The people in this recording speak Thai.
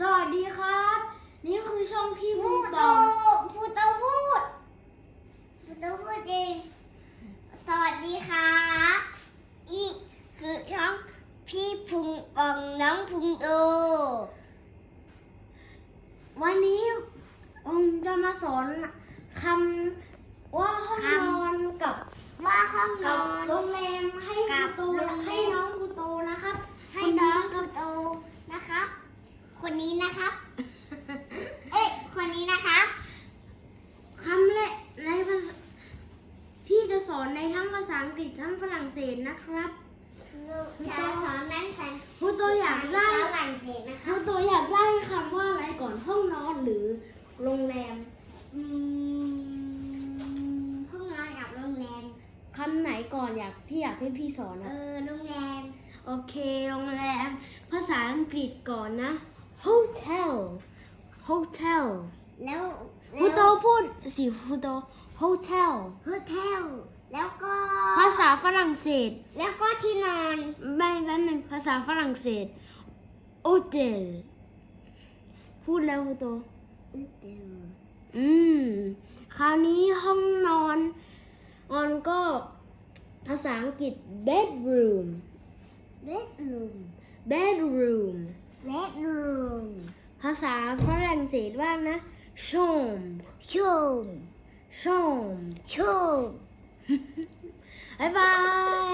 สวัสดีครับ นี่คือช่องพี่พูบูดปโตองพูดโตพูดพูดโตพูดเองสวัสดีค่ะนี่คือช่องพี่พุงปองน้องพุงโตวันนี้ผมจะมาสอนคำว่าห้องนอนกับว่าห้องนกับอนโรงแรมให้กับบูโต โรงแรม ให้น้องบูโตนะครับ ให้น้องพุงโตนะครับ ค นนี้นะครับ เอ๊ะคนนี้นะครับคำแรกในภาษาพี่จะสอนในทั้งภาษาอังกฤษทั้งฝรั่งเศสนะครับจะสอนนั่นฉันบูโตอยากได้ฝรั่งเศสนะครับูบโตอยากได้คำว่าอะไรก่อนห้องนอนหรือโรงแรมอืมห้องนอนกับโรงแรมคำไหนก่อนอยากที่อยากให้พี่สอนเอนะอโรงแรมโอเคโรงแรมภาษาอังกฤษก่อนนะ hotel hotel แล้วพูโตพูดสิพูโต hotel โฮเทลแล้วก็ ภาษาฝรั่งเศสแล้วก็ที่นอน ไม่แป๊บนึงภาษาฝรั่งเศส hotel พูดแล้วพูโต อืม คราวนี้ห้องนอนออนก็ภาษาอังกฤษ bedroom เบดรูม bedroom เบดรูมภาษาฝรั่งเศสว่านะชมชมชมชมบ๊ายบายบ๊ายบาย